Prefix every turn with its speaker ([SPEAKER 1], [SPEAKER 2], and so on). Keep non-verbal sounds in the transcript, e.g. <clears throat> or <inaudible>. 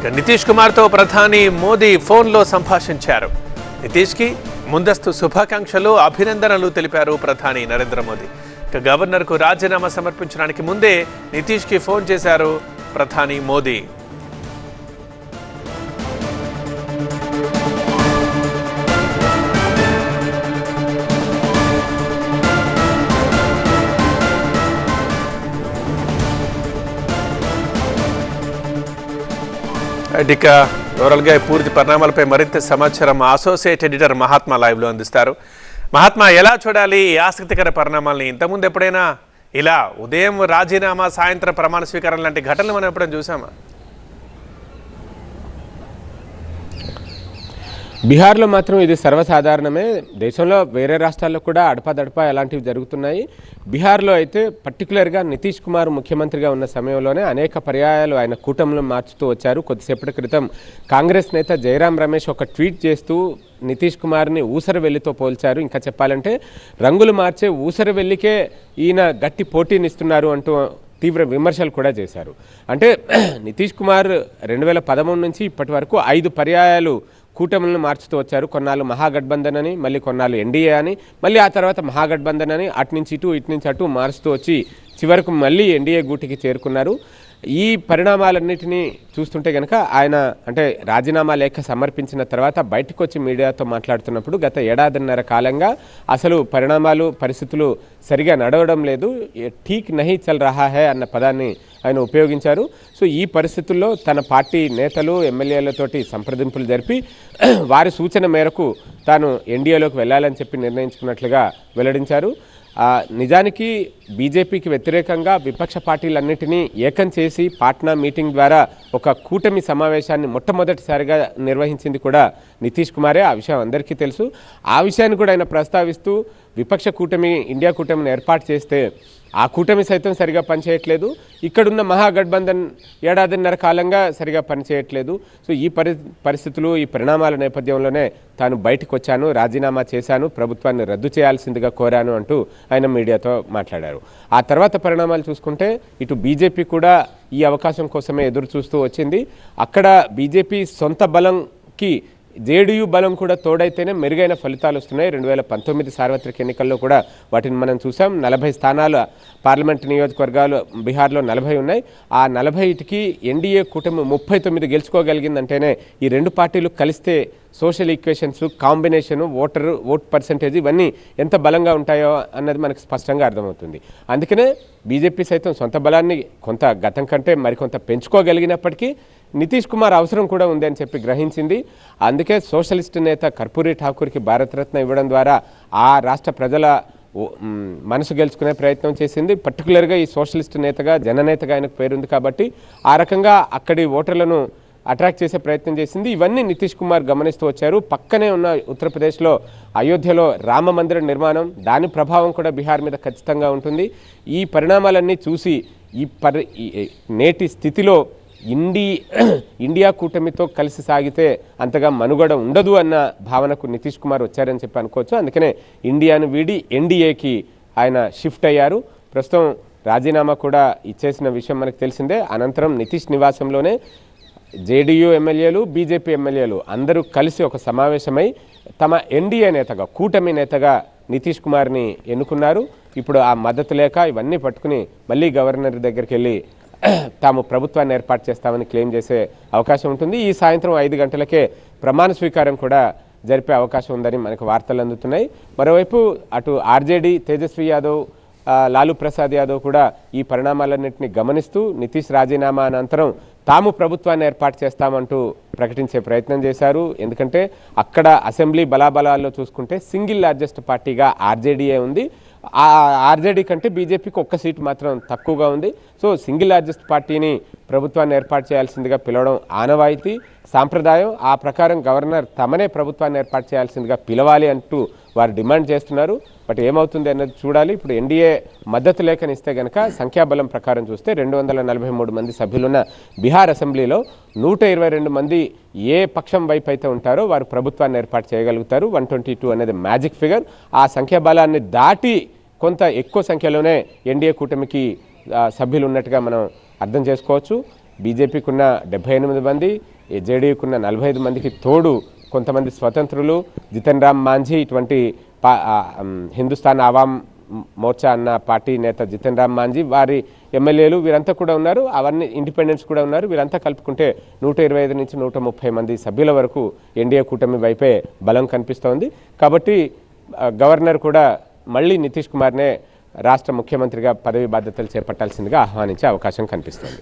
[SPEAKER 1] ఇక నితీష్ కుమార్తో ప్రధాని మోదీ ఫోన్లో సంభాషించారు. నితీష్కి ముందస్తు శుభాకాంక్షలు అభినందనలు తెలిపారు ప్రధాని నరేంద్ర మోదీ. ఇక గవర్నర్కు రాజీనామా సమర్పించడానికి ముందే నితీష్కి ఫోన్ చేశారు ప్రధాని మోదీ. ఇక ఓవరాల్గా పూర్తి పరిణామాలపై మరింత సమాచారం అసోసియేట్ ఎడిటర్ మహాత్మా లైవ్లో అందిస్తారు. మహాత్మా ఎలా చూడాలి ఈ ఆసక్తికర పరిణామాలని? ఇంతకుముందు ఎప్పుడైనా ఇలా ఉదయం రాజీనామా సాయంత్రం ప్రమాణ స్వీకారం లాంటి ఘటనలు మనం ఎప్పుడైనా చూసామా?
[SPEAKER 2] బీహార్లో మాత్రం ఇది సర్వసాధారణమే. దేశంలో వేరే రాష్ట్రాల్లో కూడా అడపాదడపా ఎలాంటివి జరుగుతున్నాయి. బీహార్లో అయితే పర్టికులర్గా నితీష్ కుమార్ ముఖ్యమంత్రిగా ఉన్న సమయంలోనే అనేక పర్యాయాలు ఆయన కూటమిలో మార్చుతూ వచ్చారు. కొద్దిసేపటి క్రితం కాంగ్రెస్ నేత జయరాం రమేష్ ఒక ట్వీట్ చేస్తూ నితీష్ కుమార్ని ఊసరవెల్లితో పోల్చారు. ఇంకా చెప్పాలంటే రంగులు మార్చే ఊసరవెల్లికే ఈయన గట్టి పోటీనిస్తున్నారు అంటూ తీవ్ర విమర్శలు కూడా చేశారు. అంటే <clears throat> నితీష్ కుమార్ రెండు వేల పదమూడు నుంచి ఇప్పటి వరకు ఐదు పర్యాయాలు కూటమిలను మార్చుతూ వచ్చారు. కొన్నాళ్ళు మహాగఠబంధన్ అని మళ్ళీ కొన్నాళ్ళు ఎన్డీఏ అని మళ్ళీ ఆ తర్వాత మహాగఠబంధన్ అని అటు నుంచి ఇటు ఇటు నుంచి అటు మారుస్తూ వచ్చి చివరకు మళ్ళీ ఎన్డీఏ గూటికి చేరుకున్నారు. ఈ పరిణామాలన్నింటినీ చూస్తుంటే కనుక ఆయన అంటే రాజీనామా లేఖ సమర్పించిన తర్వాత బయటకు వచ్చి మీడియాతో మాట్లాడుతున్నప్పుడు గత ఏడాదిన్నర కాలంగా అసలు పరిణామాలు పరిస్థితులు సరిగా నడవడం లేదు. ఠీక్ నహీ చల్ రహా హే అన్న పదాన్ని ఆయన ఉపయోగించారు. సో ఈ పరిస్థితుల్లో తన పార్టీ నేతలు ఎమ్మెల్యేలతోటి సంప్రదింపులు జరిపి వారి సూచన మేరకు తాను ఎన్డీఏలోకి వెళ్ళాలని చెప్పి నిర్ణయించుకున్నట్లుగా వెల్లడించారు. నిజానికి బీజేపీకి వ్యతిరేకంగా విపక్ష పార్టీలన్నింటినీ ఏకం చేసి పాట్నా మీటింగ్ ద్వారా ఒక కూటమి సమావేశాన్ని మొట్టమొదటిసారిగా నిర్వహించింది కూడా నితీష్ కుమారే. ఆ విషయం అందరికీ తెలుసు. ఆ విషయాన్ని కూడా ఆయన ప్రస్తావిస్తూ విపక్ష కూటమి ఇండియా కూటమిని ఏర్పాటు చేస్తే ఆ కూటమి సైతం సరిగా పనిచేయట్లేదు. ఇక్కడున్న మహాగఠబంధన్ ఏడాదిన్నర కాలంగా సరిగా పనిచేయట్లేదు. సో ఈ పరి పరిస్థితులు ఈ పరిణామాల నేపథ్యంలోనే తాను బయటకు వచ్చాను రాజీనామా చేశాను ప్రభుత్వాన్ని రద్దు చేయాల్సిందిగా కోరాను అంటూ ఆయన మీడియాతో మాట్లాడారు. ఆ తర్వాత పరిణామాలు చూసుకుంటే ఇటు బీజేపీ కూడా ఈ అవకాశం కోసమే ఎదురు చూస్తూ వచ్చింది. అక్కడ బీజేపీ సొంత బలంకి జేడీయూ బలం కూడా తోడైతేనే మెరుగైన ఫలితాలు వస్తున్నాయి. రెండు వేల పంతొమ్మిది సార్వత్రిక ఎన్నికల్లో కూడా వాటిని మనం చూసాం. నలభై స్థానాల పార్లమెంట్ నియోజకవర్గాలు బీహార్లో నలభై ఉన్నాయి. ఆ నలభైటికి ఎన్డీఏ కూటమి ముప్పై తొమ్మిది గెలుచుకోగలిగిందంటేనే ఈ రెండు పార్టీలు కలిస్తే social equations combination voter vote percentage ఇవన్నీ ఎంత బలంగా ఉంటాయో అన్నది మనకు స్పష్టంగా అర్థమవుతుంది. అందుకనే బీజేపీ సైతం సొంత బలాన్ని కొంత గతం కంటే మరికొంత పెంచుకోగలిగినప్పటికీ నితీష్ కుమార్ అవసరం కూడా ఉంది అని చెప్పి గ్రహించింది. అందుకే సోషలిస్ట్ నేత కర్పూరి ఠాకూర్కి భారతరత్న ఇవ్వడం ద్వారా ఆ రాష్ట్ర ప్రజల మనసు గెలుచుకునే ప్రయత్నం చేసింది. పర్టికులర్గా ఈ సోషలిస్ట్ నేతగా జననేతగా ఆయనకు పేరుంది కాబట్టి ఆ రకంగా అక్కడి ఓటర్లను అట్రాక్ట్ చేసే ప్రయత్నం చేసింది. ఇవన్నీ నితీష్ కుమార్ గమనిస్తూ వచ్చారు. పక్కనే ఉన్న ఉత్తరప్రదేశ్లో అయోధ్యలో రామ మందిర నిర్మాణం దాని ప్రభావం కూడా బీహార్ మీద ఖచ్చితంగా ఉంటుంది. ఈ పరిణామాలన్నీ చూసి ఈ పరి నేటి స్థితిలో ఇండి <clears throat> ఇండియా కూటమితో కలిసి సాగితే అంతగా మనుగడ ఉండదు అన్న భావనకు నితీష్ కుమార్ వచ్చారని చెప్పి అనుకోవచ్చు. అందుకనే ఇండియాను వీడి ఎన్డీఏకి ఆయన షిఫ్ట్ అయ్యారు. ప్రస్తుతం రాజీనామా కూడా ఇచ్చేసిన విషయం మనకు తెలిసిందే. అనంతరం నితీష్ నివాసంలోనే జేడీయూ ఎమ్మెల్యేలు బీజేపీ ఎమ్మెల్యేలు అందరూ కలిసి ఒక సమావేశమై తమ ఎన్డీఏ నేతగా కూటమి నేతగా నితీష్ కుమార్ని ఎన్నుకున్నారు. ఇప్పుడు ఆ మద్దతు లేక ఇవన్నీ పట్టుకుని మళ్ళీ గవర్నర్ దగ్గరికి వెళ్ళి <clears throat> తాము ప్రభుత్వాన్ని ఏర్పాటు చేస్తామని క్లెయిమ్ చేసే అవకాశం ఉంటుంది. ఈ సాయంత్రం ఐదు గంటలకే ప్రమాణ స్వీకారం కూడా జరిపే అవకాశం ఉందని మనకు వార్తలు అందుతున్నాయి. మరోవైపు అటు ఆర్జేడీ తేజస్వి యాదవ్ లాలూ ప్రసాద్ యాదవ్ కూడా ఈ పరిణామాలన్నింటినీ గమనిస్తూ నితీష్ రాజీనామా అనంతరం తాము ప్రభుత్వాన్ని ఏర్పాటు చేస్తామంటూ ప్రకటించే ప్రయత్నం చేశారు. ఎందుకంటే అక్కడ అసెంబ్లీ బలాబలాల్లో చూసుకుంటే సింగిల్ లార్జెస్ట్ పార్టీగా ఆర్జేడీఏ ఉంది. ఆర్జేడీ కంటే బీజేపీకి ఒక్క సీటు మాత్రం తక్కువగా ఉంది. సో సింగిల్ లార్జెస్ట్ పార్టీని ప్రభుత్వాన్ని ఏర్పాటు చేయాల్సిందిగా పిలవడం ఆనవాయితీ. సాంప్రదాయం ఆ ప్రకారం గవర్నర్ తమనే ప్రభుత్వాన్ని ఏర్పాటు చేయాల్సిందిగా పిలవాలి అంటూ వారు డిమాండ్ చేస్తున్నారు. బట్ ఏమవుతుంది అన్నది చూడాలి. ఇప్పుడు ఎన్డీఏ మద్దతు లేఖనిస్తే గనక సంఖ్యాబలం ప్రకారం చూస్తే రెండు వందల నలభై మూడు మంది సభ్యులున్న బీహార్ అసెంబ్లీలో నూట ఇరవై రెండు మంది ఏ పక్షం వైపు అయితే ఉంటారో వారు ప్రభుత్వాన్ని ఏర్పాటు చేయగలుగుతారు. వన్ ట్వంటీ టూ అనేది మ్యాజిక్ ఫిగర్. ఆ సంఖ్యాబలాన్ని దాటి కొంత ఎక్కువ సంఖ్యలోనే ఎన్డీఏ కూటమికి సభ్యులు ఉన్నట్టుగా మనం అర్థం చేసుకోవచ్చు. బీజేపీకి ఉన్న డెబ్బై ఎనిమిది మంది జేడీయూకి ఉన్న నలభై ఐదు మందికి తోడు కొంతమంది స్వతంత్రులు జితన్ రామ్ మాంఝీ ఇటువంటి పా హిందుస్థాన్ ఆవామ్ మోర్చా అన్న పార్టీ నేత జితన్ రామ్ మాంజీ వారి ఎమ్మెల్యేలు వీరంతా కూడా ఉన్నారు. అవన్నీ ఇండిపెండెన్స్ కూడా ఉన్నారు. వీరంతా కలుపుకుంటే నూట ఇరవై ఐదు నుంచి నూట ముప్పై మంది సభ్యుల వరకు ఎన్డీఏ కూటమి వైపే బలం కనిపిస్తోంది. కాబట్టి గవర్నర్ కూడా మళ్ళీ నితీష్ కుమార్నే రాష్ట్ర ముఖ్యమంత్రిగా పదవి బాధ్యతలు చేపట్టాల్సిందిగా ఆహ్వానించే అవకాశం కనిపిస్తోంది.